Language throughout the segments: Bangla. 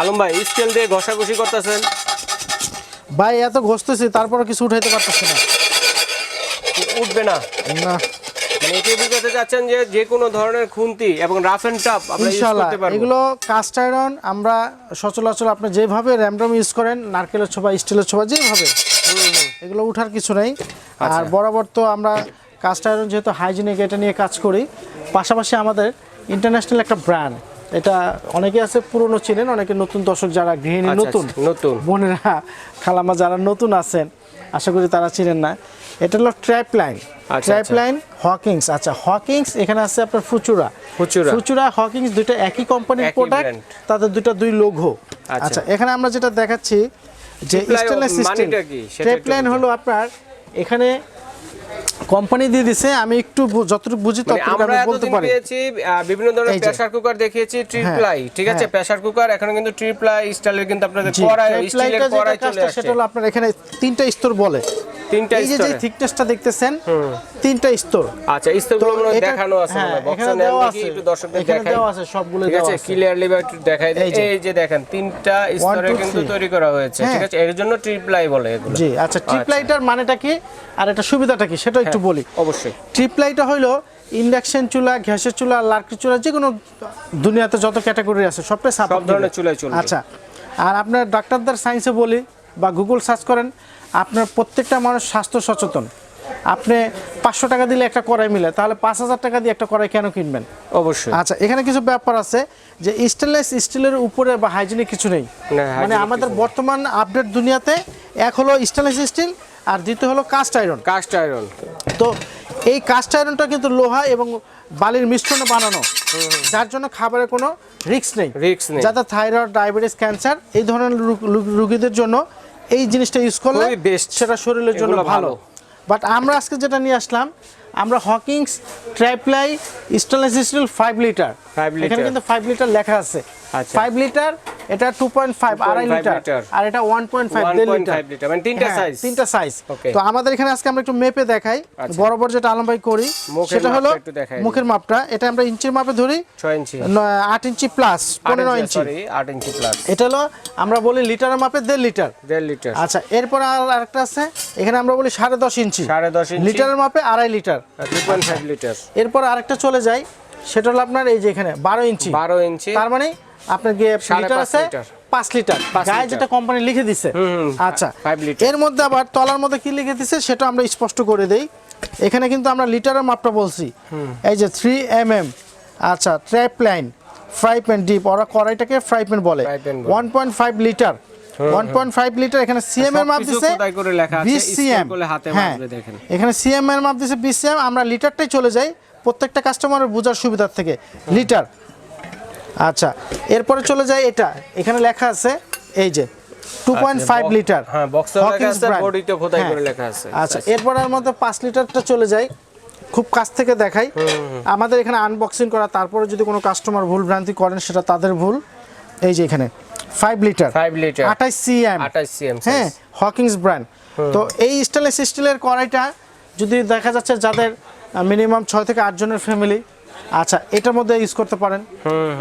আলম ভাই স্কেল দিয়ে ঘষাঘষি করতেছেন? ভাই এত ঘষতেছি তারপরে কিছু উঠাইতে পারতেছি না। উঠবে না। না। মানে চাচ্ছেন যে যে কোনো ধরনের খুন্তি এবং রাফ এন্ড টাফ আমরা ইউজ করতে পারব। এগুলো কাস্ট আয়রন আমরা আপনি যেভাবে র্যামডম ইউজ করেন নারকেলের ছোপা স্টিলের যেভাবে এগুলো উঠার কিছু নেই। আচ্ছা। আর বরাবর তো আমরা কাস্ট আয়রন যেহেতু হাইজিনিক এটা নিয়ে কাজ করি পাশাপাশি আমাদের ইন্টারন্যাশনাল একটা ব্র্যান্ড এটা অনেকে আছে পুরনো চিনেন অনেকে নতুন দর্শক যারা গৃহিণী আচ্ছা, নতুন আচ্ছা, নতুন। বোনেরা খালামা যারা নতুন আছেন আশা করি তারা চিনেন না। এটা হলো ট্র্যাপ লাইন। আচ্ছা। Trap line Hawkins. আচ্ছা হকিংস এখানে আছে আপনার ফুচুরা। ফুচুরা। ফুচুরা হকিংস দুটো একই কোম্পানির প্রোডাক্ট তাদের দুটো দুই লোগো আচ্ছা। আচ্ছা এখানে আমরা যেটা দেখাচ্ছি যে স্টেনলেস স্টিল ট্র্যাপ লাইন হলো আপনার এখানে কোম্পানি দিয়ে দিছে আমি একটু যতটুকু বুঝি মানে ততটুকু আমরা আমি বলতে পারি। পেয়েছি বিভিন্ন ধরনের প্রেসার কুকার দেখিয়েছি ট্রিপ্লাই ঠিক আছে? হ্যাঁ। প্রেসার কুকার এখন কিন্তু ট্রিপ্লাই স্টাইলের কিন্তু আপনাদের কড়াই স্টিলের কড়াই চলে আসছে। সেটা হলো আপনার এখানে তিনটা স্তর বলে। তিনটা এই যে যে থিকনেসটা দেখতেছেন তিনটা স্তর। আচ্ছা স্তরগুলো মনে দেখানো আছে হ্যাঁ, হয়। বক্সে নেন দেওয়া আছে। একটু দর্শকদের দেখাই। দেওয়া আছে সবগুলো দেওয়া আছে ক্লিয়ারলি বা একটু দেখাই দেয় এই যে। দেখেন তিনটা স্তরে কিন্তু তৈরি করা হয়েছে হ্যাঁ। ঠিক আছে? এর জন্য ট্রিপ্লাই বলে এগুলো। জি আচ্ছা ট্রিপলাইটার মানেটা কি? আর এটা সুবিধাটা কি? সেটা একটু বলি। অবশ্যই। ট্রিপ লাইটটা হইল ইন্ডাকশন চুলা গ্যাসের চুলা লার্কি চুলা যে কোনো দুনিয়াতে যত ক্যাটাগরি আছে সবটাই সব সাপোর্ট ধরনের চুলাই চলবে। আচ্ছা। আর আপনার ডাক্তারদের সায়েন্সে বলি বা গুগল সার্চ করেন আপনার প্রত্যেকটা মানুষ স্বাস্থ্য সচেতন। আপনি পাঁচশো টাকা দিলে একটা কড়াই মিলে তাহলে পাঁচ হাজার টাকা দিয়ে একটা কড়াই কেন কিনবেন? অবশ্যই। আচ্ছা এখানে কিছু ব্যাপার আছে যে স্টেনলেস স্টিলের উপরে বা হাইজিনিক কিছু নেই। মানে আমাদের বর্তমান আপডেট দুনিয়াতে এক হলো স্টেনলেস স্টিল আর দ্বিতীয় হলো কাস্ট আয়রন কাস্ট আয়রন তো এই কাস্ট আয়রনটা কিন্তু লোহা এবং বালির মিশ্রণে বানানো। যার জন্য খাবারের কোনো রিস্ক নেই। Risk নেই। যাদের থাইরয়েড ডায়াবেটিস ক্যান্সার এই ধরনের রোগ- রোগ- রোগীদের জন্য এই জিনিসটা ইউজ করলে best। সেটা শরীরের জন্য ভালো। বাট আমরা আজকে যেটা নিয়ে আসলাম আমরা Hawkins triply stainless steel five litre five litre কিন্তু ফাইভ লিটার লেখা আছে আচ্ছা। ফাইভ লিটার এটা টু পয়েন্ট ফাইভ আড়াই লিটার লিটার। আর এটা ওয়ান পয়েন্ট ফাইভ 1.5 লিটার, মানে তিনটা হ্যাঁ, size। তিনটা সাইজ তো আমাদের এখানে আজকে আমরা একটু মেপে দেখাই। আচ্ছা। বরাবর যেটা আলম ভাই করি সেটা হলো। মুখের মাপটা। এটা আমরা ইঞ্চির মাপে ধরি। ছয় ইঞ্চি। ন- আট ইঞ্চি প্লাস পনেরো ইঞ্চি সরি আট ইঞ্চি প্লাস এটা হলো আমরা বলি লিটারের মাপে দেড় লিটার দেড় লিটার আচ্ছা এরপর আর আরেকটা আছে। এখানে আমরা বলি সাড়ে দশ ইঞ্চি। সাড়ে দশ ইঞ্চি। লিটারের মাপে আড়াই litre two point five litre এরপর আরেকটা চলে যায় সেটা হলো আপনার এই যে এখানে বারো ইঞ্চি। বারো ইঞ্চি। তার মানে আপনার সাড়ে লিটার আছে? লিটার। পাঁচ লিটার। গায়ে যেটা কোম্পানি লিখে দিছে। আচ্ছা। Five liter। এর মধ্যে আবার তলার মধ্যে কি লিখে দিছে? সেটা আমরা স্পষ্ট করে দেই। এখানে কিন্তু আমরা লিটারের মাপটা বলছি। এই যে থ্রি এম এম আচ্ছা trap line fry pan deep ওরা কড়াইটাকে ফ্রাই প্যান বলে। Fry pan বলে। One point five litre one point five litre এখানে সিএম এর মাপ দিছে খোদাই করে লেখা আছে, বিশ scale সিএম হ্যাঁ। এখানে সিএম এর মাপ দিছে বিশ সিএম আমরা লিটারটাই চলে যাই প্রত্যেকটা কাস্টমারের বোঝার সুবিধার থেকে। লিটার। আচ্ছা এরপরে চলে যায় এটা। এখানে লেখা আছে এই যে two point five box- litre হ্যাঁ, এও লেখা আছে, তেও খোদাই করে লেখা আছে। আচ্ছা এরপর আর মধ্যে পাঁচ লিটারটা চলে যায় খুব কাছ থেকে দেখাই। আমাদের এখানে আনবক্সিং করা তারপরে যদি কোনো কাস্টমার ভুল ভ্রান্তি করেন সেটা তাদের ভুল। এই যে এখানে ফাইভ লিটার ফাইভ লিটার আঠাইশ সিএম আঠাশ সিএম হ্যাঁ হকিংস ব্র্যান্ড তো এই স্টেনলেস স্টিলের কড়াইটা যদি দেখা যাচ্ছে যাদের মিনিমাম ছয় থেকে আট জনের ফ্যামিলি আচ্ছা এটার মধ্যে ইউজ করতে পারেন।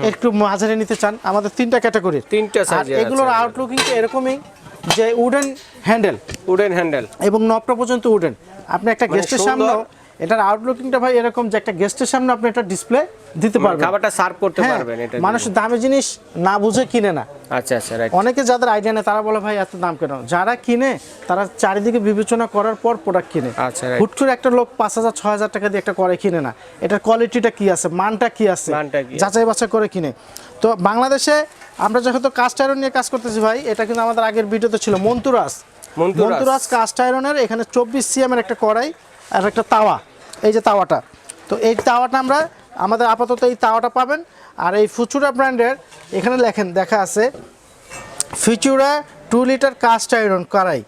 একটু মাঝারি নিতে চান আমাদের তিনটা ক্যাটাগরি তিনটা আর সাইজের এগুলোর আউটলুকিং এরকমই যে উডেন হ্যান্ডেল উডেন হ্যান্ডেল এবং নবটা পর্যন্ত উডেন আপনি একটা গেস্টের মানে। সামনে এটার আউটলুকিংটা ভাই এরকম যে একটা গেস্টের সামনে আপনি একটা ডিসপ্লে দিতে পারবেন। খাবারটা সার্ভ করতে হ্যাঁ পারবেন এটা মানুষ দামি জিনিস না বুঝে কিনে না। আচ্ছা আচ্ছা রাইট অনেকে যাদের আইডিয়া নেই তারা বলে ভাই এত দাম কেন? যারা কিনে তারা চারিদিকে বিবেচনা করার পর প্রোডাক্ট কিনে। আচ্ছা. হুট করে একটা লোক পাঁচ হাজার ছয় হাজার টাকা দিয়ে একটা করে কিনে না। এটার কোয়ালিটিটা কি আছে? মানটা কি আছে? মানটা কি? যাচাই বাছাই করে কিনে। তো বাংলাদেশে আমরা যেহেতু কাস্ট আয়রন নিয়ে কাজ করতেছি ভাই এটা কিন্তু আমাদের আগের ভিডিওতে ছিল মন্তুরাস। মন্তুরাস কাস্ট আয়রনের এখানে চব্বিশ সিএম এর একটা কড়াই আর একটা তাওয়া। এই যে তাওয়াটা। তো এই তাওয়াটা আমরা আমাদের আপাতত এই তাওয়াটা পাবেন। আর এই ফুচুরা ব্র্যান্ডের এখানে লেখেন দেখা আছে Futura two litre cast iron কড়াই।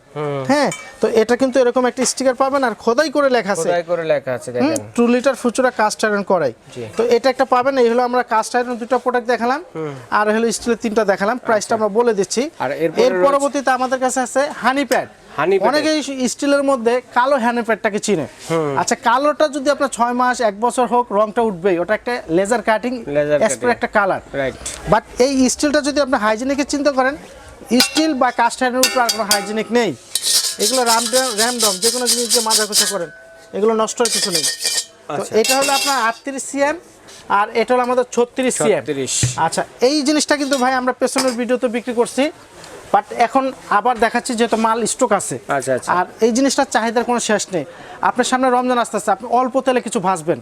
হ্যাঁ তো এটা কিন্তু এরকম একটা স্টিকার পাবেন আর খোদাই করে লেখা আছে। খোদাই করে লেখা আছে দেখেন। Two litre Futura cast iron করাই তো এটা একটা পাবেন এই হলো আমরা কাস্ট আয়রন দুটো প্রোডাক্ট দেখালাম। আর হলো স্টিলের তিনটা দেখালাম প্রাইসটা আমরা বলে দিচ্ছি। আর এর পরবর্তীতে আমাদের কাছে আছে হানি প্যাড Honey padded। অনেকে স্টিলের মধ্যে কালো হ্যানি প্যাডটাকে চিনে। আচ্ছা কালোটা যদি আপনার ছয় মাস এক বছর হোক রংটা উঠবেই ওটা একটা লেজার কাটিং একটা কালার বাট এই স্টিলটা যদি আপনি হাইজেনিকের চিন্তা করেন স্টিল বা কাস্ট আয়রনের উপর আর কোনো হাইজেনিক নেই। এগুলো রাম র্যামডম যে কোনো জিনিস দিয়ে মাজা কুচা করেন। এগুলো নষ্ট কিছু নেই। তো আচ্ছা। এটা হলো আপনার আটত্রিশ সিএম আর এটা হলো আমাদের ছত্রিশ সিএম 36 আচ্ছা এই জিনিসটা কিন্তু ভাই আমরা পেছনের ভিডিওতে বিক্রি করছি। বাট এখন আবার দেখাচ্ছি যেহেতু মাল স্টক আছে। আচ্ছা, আচ্ছা। আর এই জিনিসটার চাহিদার কোনো শেষ নেই। আপনার সামনে রমজান আসতে আসতে আপনি অল্প তেলে কিছু ভাজবেন।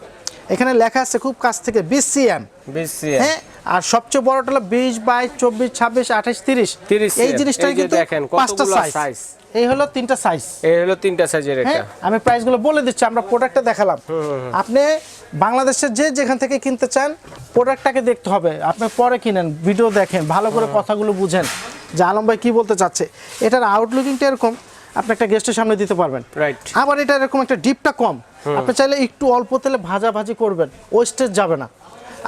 এখানে লেখা আছে খুব কাছ থেকে বিশ সিএম বেশি হ্যাঁ আর সবচেয়ে বড়টা হলো বিশ বাইশ চব্বিশ ছাব্বিশ আঠাশ তিরিশ। 30 এই জিনিসটা কিন্তু দেখেন, পাঁচটা সাইজ এই হলো তিনটা সাইজ এই হলো তিনটা সাইজের এটা হ্যাঁ আমি প্রাইসগুলো বলে দিচ্ছি আমরা প্রোডাক্টটা দেখালাম। আপনি বাংলাদেশের যে যেখান থেকে কিনতে চান প্রোডাক্টটাকে দেখতে হবে। আপনি পরে কিনেন ভিডিও দেখেন ভালো করে কথাগুলো বুঝেন। যে আলম ভাই কি বলতে চাচ্ছে? এটার আউটলুকিংটা এরকম আপনি একটা গেস্টের সামনে দিতে পারবেন। রাইট আবার এটা এরকম একটা ডিপটা কম। আপনি চাইলে একটু অল্প তেলে ভাজা ভাজি করবেন ওয়েস্টেজ যাবে না।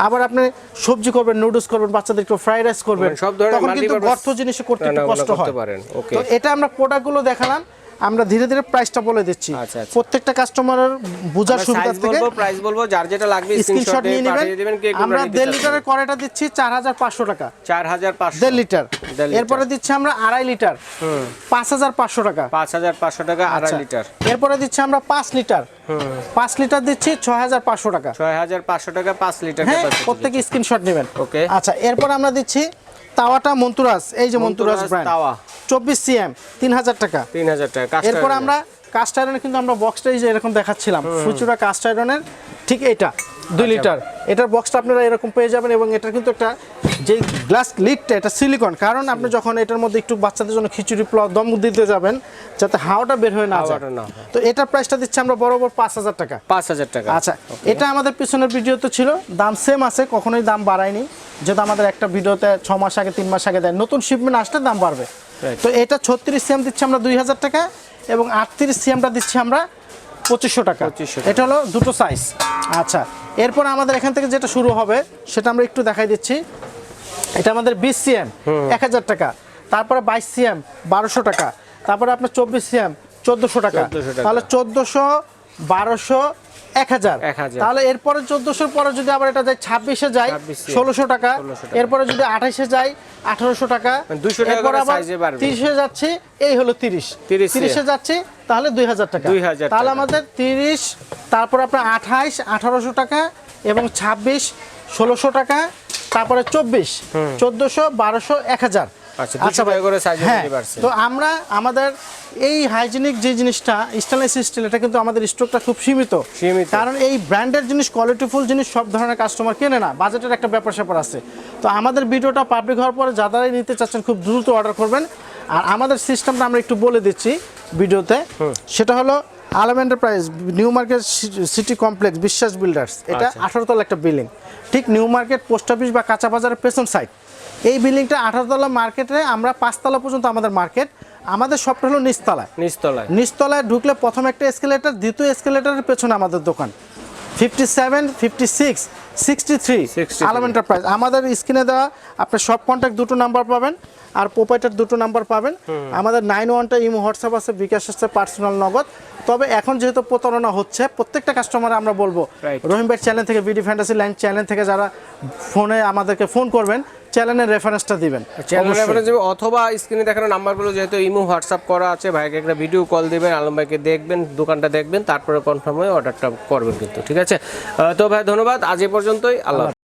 আবার আপনি সবজি করবেন নুডলস করবেন বাচ্চাদের একটু ফ্রাইড রাইস করবেন মানে সব ধরনের তখন কিন্তু multi-purpose জিনিস করতে একটু কষ্ট হয়। তো এটা আমরা প্রোডাক্টগুলো দেখালাম আমরা ধীরে ধীরে প্রাইসটা বলে দিচ্ছি। আচ্ছা, আচ্ছা। প্রত্যেকটা কাস্টমারের বোঝার সুবিধা থেকে প্রাইস বলব যার যেটা লাগবে স্ক্রিনশট নিয়ে নেবেন। আমরা দেড় লিটারের কড়াইটা দিচ্ছি চার হাজার পাঁচশো টাকা। 4500 দেড় লিটার। দেড় লিটার। এরপরে দিচ্ছি আমরা আড়াই লিটার। পাঁচ হাজার পাঁচশো টাকা। 5500 টাকা আড়াই আচ্ছা। লিটার। এরপরে দিচ্ছি আমরা পাঁচ লিটার। পাঁচ লিটার দিচ্ছি ছয় হাজার পাঁচশো টাকা। 6500 টাকা 5 লিটার হ্যাঁ প্রত্যেকে স্ক্রিনশট নেবেন। Okay. আচ্ছা এরপর আমরা দিচ্ছি তাওয়াটা মন্তুরাস এই যে মন্তুরাজ ব্র্যান্ড তাওয়া। চব্বিশ সিএম তিন হাজার টাকা। 3000 টাকা কাস্টমার এরপর আমরা কাস্ট আয়রনের কিন্তু আমরা বক্সটা এই যে এরকম দেখাচ্ছিলাম ফুচুরা কাস্ট আয়রনের ঠিক এটা দুই আচ্ছা। লিটার। এটার বক্সটা আপনারা এরকম পেয়ে যাবেন এবং এটা কিন্তু একটা যে গ্লাস লিডটা এটা সিলিকন কারণ আপনি যখন এটার মধ্যে একটু বাচ্চাদের জন্য খিচুড়ি পোলাও দম দিতে যাবেন যাতে হাওয়াটা বের হয়ে না যায়। তো এটার প্রাইসটা দিচ্ছি আমরা বরাবর পাঁচ হাজার টাকা। 5000 টাকা। আচ্ছা এটা আমাদের পিছনের ভিডিওতে ছিল দাম সেম আছে কখনোই দাম বাড়ায়নি। যেহেতু আমাদের একটা ভিডিওতে ছ মাস আগে তিন মাস আগে দেয় নতুন শিপমেন্ট আসলে দাম বাড়বে। তো এটা ছত্রিশ সিএম দিচ্ছি আমরা দুই হাজার টাকা এবং আটত্রিশ সিএমটা দিচ্ছি আমরা পঁচিশশো টাকা। 2500 এটা হলো দুটো সাইজ আচ্ছা এরপর আমাদের এখান থেকে যেটা শুরু হবে সেটা আমরা একটু দেখাই দিচ্ছি। এটা আমাদের বিশ সিএম এক হাজার টাকা। তারপরে বাইশ সিএম বারোশো টাকা। তারপরে আপনার চব্বিশ সিএম চোদ্দোশো টাকা। 1400 টাকা। তাহলে চোদ্দোশো বারোশো এক হাজার। 1000 তাহলে এরপরে চোদ্দোশোর পরে যদি আবার এটা যায় ছাব্বিশে যায় ষোলোশো টাকা। এরপরে যদি আঠাইশে যায় আঠারোশো টাকা। মানে 200 টাকা এরপর আবার। তিরিশে যাচ্ছে এই হলো তিরিশ। 30 এ। তিরিশে যাচ্ছে তাহলে দুই হাজার টাকা। 2000 তাহলে আমাদের তিরিশ তারপর আপনার আঠাইশ আঠারোশো টাকা এবং ছাব্বিশ ষোলোশো টাকা তারপরে চব্বিশ। চোদ্দোশো বারোশো এক হাজার। আচ্ছা, 200 টাকা করে size হ্যাঁ, তো আমরা আমাদের এই হাইজিনিক যে জিনিসটা স্টেনলেস স্টিল এটা কিন্তু আমাদের স্টকটা খুব সীমিত। সীমিত। কারণ এই ব্র্যান্ডের জিনিস কোয়ালিটিফুল জিনিস সব ধরনের কাস্টমার কেনে না। বাজেটের একটা ব্যাপার স্যাপার আছে। তো আমাদের ভিডিওটা পাবলিক হওয়ার পরে যারাই নিতে চাচ্ছেন খুব দ্রুত অর্ডার করবেন। আর আমাদের সিস্টেমটা আমরা একটু বলে দিচ্ছি ভিডিওতে। সেটা হলো Alam Enterprise New Market City Complex Biswas Builders এটা আচ্ছা। আঠারো তলা একটা বিল্ডিং ঠিক নিউ মার্কেট পোস্ট অফিস বা কাঁচা বাজারের পেছন সাইড এই বিল্ডিংটা আঠারোতলা মার্কেটে আমরা পাঁচতলা পর্যন্ত আমাদের মার্কেট আমাদের সবটা হলো নিচতলায়। নিচতলায়। নিচতলায় ঢুকলে প্রথম একটা এসকেলেটার দ্বিতীয় এসকেলেটারের পেছনে আমাদের দোকান। Fifty seven fifty six sixty three 63 Alam Enterprise আমাদের স্ক্রিনে দেওয়া আপনার সব কন্ট্যাক্ট দুটো নাম্বার পাবেন আর প্রোপাইটার দুটো নাম্বার পাবেন। আমাদের নাইন ওয়ানটা ইমো হোয়াটসঅ্যাপ আছে বিকাশ আছে পার্সোনাল নগদ। তবে এখন যেহেতু প্রতারণা হচ্ছে প্রত্যেকটা কাস্টমার আমরা বলব. রহিম ভাই চ্যানেল থেকে বিডি ফ্যান্টাসি লাইন চ্যানেল থেকে যারা ফোনে আমাদেরকে ফোন করবেন চ্যানেলের রেফারেন্সটা দিবেন চ্যানেল রেফারেন্স দেবে অথবা স্ক্রিনে দেখানো নাম্বারগুলো যেহেতু ইমো হোয়াটসঅ্যাপ করা আছে ভাইকে একটা ভিডিও কল দিবেন আলম ভাইকে দেখবেন দোকানটা দেখবেন তারপরে কনফার্ম হয়ে অর্ডারটা করবেন কিন্তু ঠিক আছে তো ভাই ধন্যবাদ আজ এ পর্যন্তই আল্লাহ।